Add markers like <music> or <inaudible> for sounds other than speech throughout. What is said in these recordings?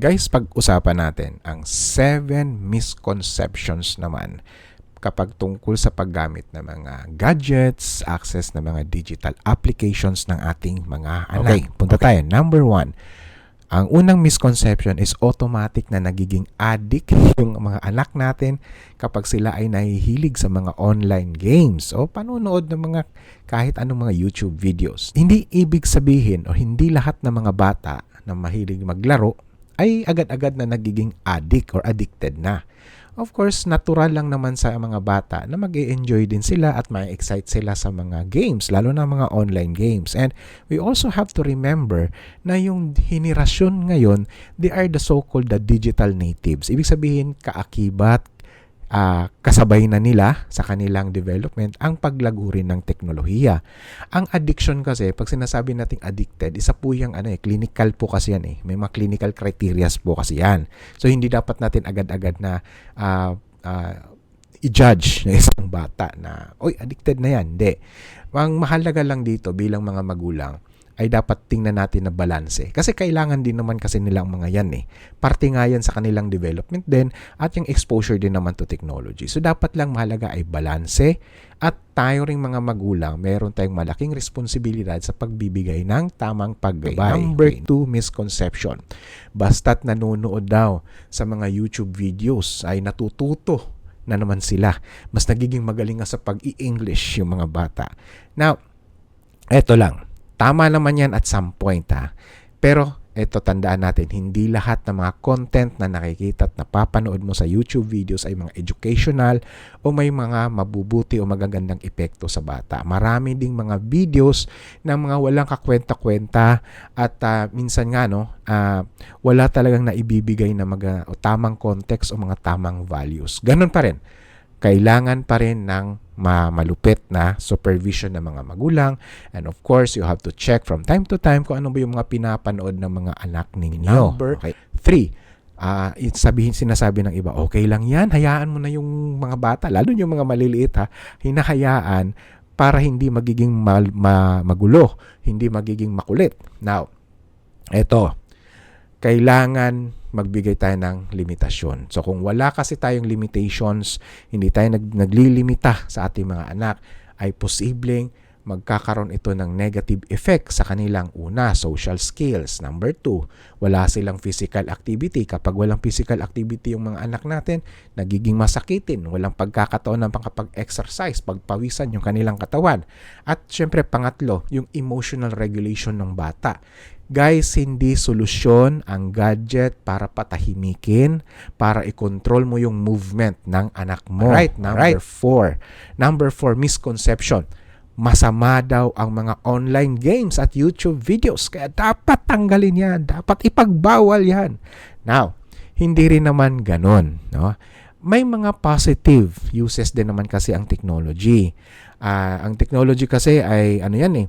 Guys, pag-usapan natin ang 7 misconceptions naman kapag tungkol sa paggamit ng mga gadgets, access ng mga digital applications ng ating mga anak. Okay, punta tayo. Number one, ang unang misconception is automatic na nagiging addict <laughs> yung mga anak natin kapag sila ay nahihilig sa mga online games o panonood ng mga kahit anong mga YouTube videos. Hindi ibig sabihin o hindi lahat ng mga bata na mahilig maglaro ay agad-agad na nagiging addict or addicted na. Of course, natural lang naman sa mga bata na mag enjoy din sila at ma-excite sila sa mga games, lalo na mga online games. And we also have to remember na yung henerasyon ngayon, they are the so-called the digital natives. Ibig sabihin, kaakibat, uh, kasabay na nila sa kanilang development ang paglago ng teknolohiya. Ang addiction kasi, pag sinasabi nating addicted, isa po yung ano eh, clinical po kasi yan eh. May mga clinical criteria po kasi yan. So hindi dapat natin agad-agad na uh, uh, i-judge ng isang bata na, oy, addicted na yan. Hindi. Ang mahalaga lang dito bilang mga magulang, ay dapat tingnan natin na balanse. Kasi kailangan din naman kasi nilang mga yan eh. Parte nga yan sa kanilang development din at yung exposure din naman to technology. So dapat lang mahalaga ay balanse at tayo ring mga magulang, meron tayong malaking responsibilidad sa pagbibigay ng tamang paggabay. Number two, misconception. Basta't nanonood daw sa mga YouTube videos ay natututo na naman sila. Mas nagiging magaling nga sa pag-i-English yung mga bata. Now, eto lang Tama naman yan at some point ha. Pero ito tandaan natin, hindi lahat ng mga content na nakikita at napapanood mo sa YouTube videos ay mga educational o may mga mabubuti o magagandang epekto sa bata. Marami ding mga videos na mga walang kakwenta-kwenta at uh, minsan nga no, uh, wala talagang naibibigay na mga o tamang context o mga tamang values. Ganun pa rin kailangan pa rin ng malupit na supervision ng mga magulang. And of course, you have to check from time to time kung ano ba yung mga pinapanood ng mga anak ninyo. Number okay. three, uh, sabihin sinasabi ng iba, okay lang yan, hayaan mo na yung mga bata, lalo yung mga maliliit ha, hinahayaan para hindi magiging mal, ma, magulo, hindi magiging makulit. Now, eto, kailangan magbigay tayo ng limitasyon. So kung wala kasi tayong limitations, hindi tayo nag, naglilimita sa ating mga anak, ay posibleng magkakaroon ito ng negative effect sa kanilang una, social skills. Number two, wala silang physical activity. Kapag walang physical activity yung mga anak natin, nagiging masakitin. Walang pagkakataon ng pagkapag-exercise, pagpawisan yung kanilang katawan. At syempre, pangatlo, yung emotional regulation ng bata. Guys, hindi solusyon ang gadget para patahimikin, para i-control mo yung movement ng anak mo. Right, number right. four. Number four, misconception. Masama daw ang mga online games at YouTube videos. Kaya dapat tanggalin yan. Dapat ipagbawal yan. Now, hindi rin naman ganon. No? May mga positive uses din naman kasi ang technology. Uh, ang technology kasi ay ano yan eh,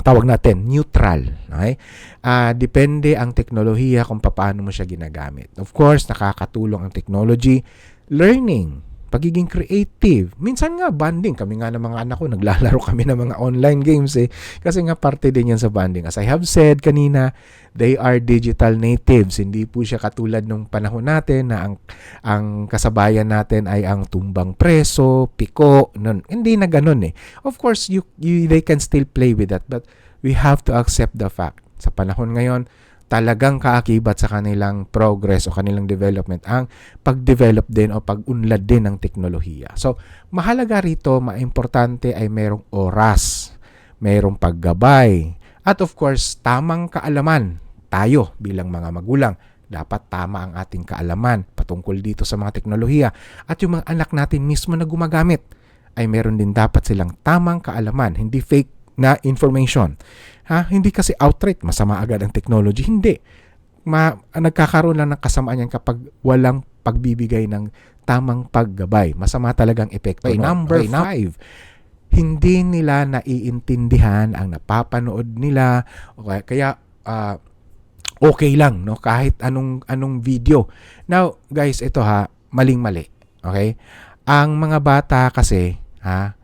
tawag natin neutral okay? Uh, depende ang teknolohiya kung paano mo siya ginagamit. Of course nakakatulong ang technology. Learning pagiging creative. Minsan nga bonding. Kami nga ng mga anak ko, naglalaro <laughs> kami ng mga online games eh. Kasi nga parte din yan sa bonding. As I have said kanina, they are digital natives. Hindi po siya katulad nung panahon natin na ang, ang kasabayan natin ay ang tumbang preso, piko. Nun. Hindi na ganun eh. Of course, you, you, they can still play with that. But we have to accept the fact. Sa panahon ngayon, talagang kaakibat sa kanilang progress o kanilang development ang pag-develop din o pag-unlad din ng teknolohiya. So, mahalaga rito, maimportante ay mayroong oras, mayroong paggabay, at of course, tamang kaalaman tayo bilang mga magulang. Dapat tama ang ating kaalaman patungkol dito sa mga teknolohiya at yung mga anak natin mismo na gumagamit ay meron din dapat silang tamang kaalaman, hindi fake na information. Ha? Hindi kasi outright masama agad ang technology. Hindi. Ma, nagkakaroon lang ng kasamaan yan kapag walang pagbibigay ng tamang paggabay. Masama talagang epekto. Okay, number okay, five, hindi nila naiintindihan ang napapanood nila. Okay, kaya uh, okay lang no kahit anong anong video. Now, guys, ito ha, maling-mali. Okay? Ang mga bata kasi, ha,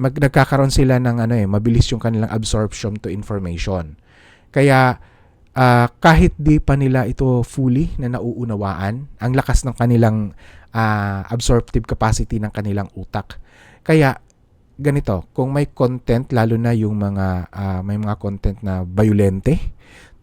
mag, nagkakaroon sila ng ano eh, mabilis yung kanilang absorption to information. Kaya ah, kahit di pa nila ito fully na nauunawaan, ang lakas ng kanilang ah, absorptive capacity ng kanilang utak. Kaya ganito, kung may content lalo na yung mga ah, may mga content na violente,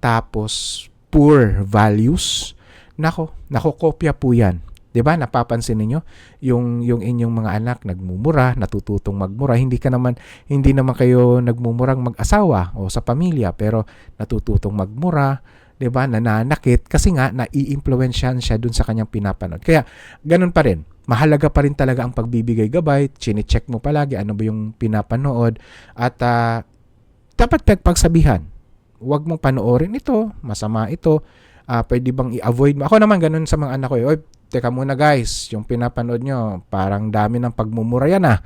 tapos poor values, nako, nakokopya po 'yan. 'Di ba? Napapansin ninyo yung yung inyong mga anak nagmumura, natututong magmura. Hindi ka naman hindi naman kayo nagmumurang mag-asawa o sa pamilya, pero natututong magmura, 'di ba? Nananakit kasi nga naiimpluwensyahan siya dun sa kanyang pinapanood. Kaya ganun pa rin. Mahalaga pa rin talaga ang pagbibigay gabay, chine-check mo palagi ano ba yung pinapanood at ah, dapat pagsabihan. Huwag mong panoorin ito, masama ito. Ah, pwede bang i-avoid mo? Ako naman ganun sa mga anak ko. eh, Oy, teka muna guys, yung pinapanood nyo, parang dami ng pagmumura yan ah.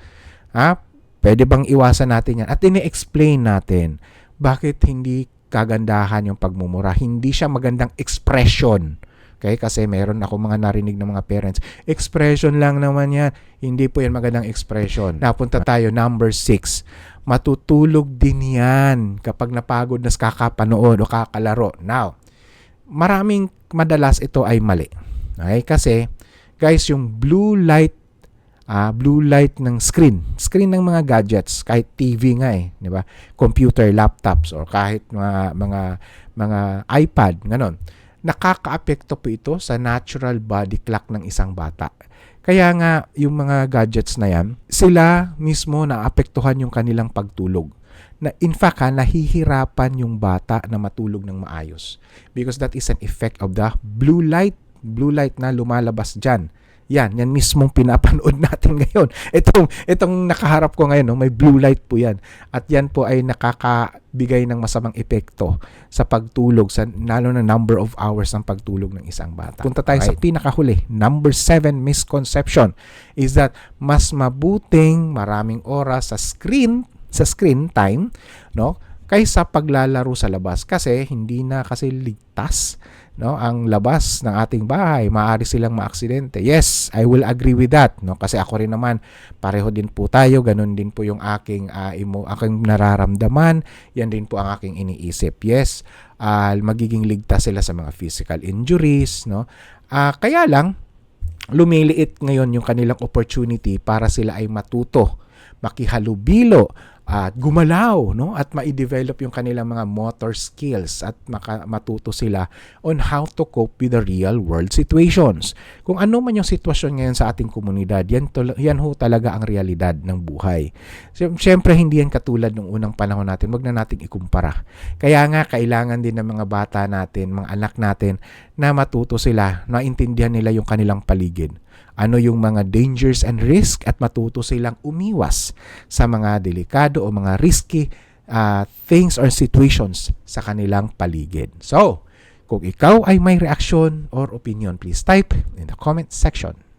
Ha? Pwede bang iwasan natin yan? At ini-explain natin bakit hindi kagandahan yung pagmumura. Hindi siya magandang expression. Okay? Kasi meron ako mga narinig ng mga parents. Expression lang naman yan. Hindi po yan magandang expression. Napunta tayo, number six. Matutulog din yan kapag napagod na kakapanood o kakalaro. Now, maraming madalas ito ay mali. Okay? Kasi, guys, yung blue light ah blue light ng screen, screen ng mga gadgets, kahit TV nga eh, 'di ba? Computer, laptops or kahit mga mga mga iPad, ganon. Nakakaapekto po ito sa natural body clock ng isang bata. Kaya nga yung mga gadgets na yan, sila mismo naapektuhan yung kanilang pagtulog. Na in fact ha, nahihirapan yung bata na matulog ng maayos. Because that is an effect of the blue light, blue light na lumalabas dyan. Yan, yan mismong pinapanood <laughs> natin ngayon. Itong, itong nakaharap ko ngayon, no, may blue light po yan. At yan po ay nakakabigay ng masamang epekto sa pagtulog, sa lalo na number of hours ng pagtulog ng isang bata. Punta tayo sa pinakahuli. Number seven misconception is that mas mabuting maraming oras sa screen, sa screen time, no? kaysa paglalaro sa labas. Kasi hindi na kasi ligtas no? Ang labas ng ating bahay maaari silang maaksidente. Yes i will agree with that no? Kasi ako rin naman pareho din po tayo. Ganun din po yung aking uh, imo aking nararamdaman. Yan din po ang aking iniisip. Yes uh, magiging ligtas sila sa mga physical injuries no? Uh, kaya lang lumiliit ngayon yung kanilang opportunity para sila ay matuto makihalubilo at gumalaw no at ma-develop yung kanilang mga motor skills at maka, matuto sila on how to cope with the real world situations. Kung ano man yung sitwasyon ngayon sa ating komunidad, yan, yan ho talaga ang realidad ng buhay. Siyempre hindi yan katulad ng unang panahon natin, wag na nating ikumpara. Kaya nga kailangan din ng mga bata natin, mga anak natin na matuto sila, maintindihan nila yung kanilang paligid ano yung mga dangers and risk at matuto silang umiwas sa mga delikado o mga risky uh, things or situations sa kanilang paligid. So, kung ikaw ay may reaksyon or opinion, please type in the comment section.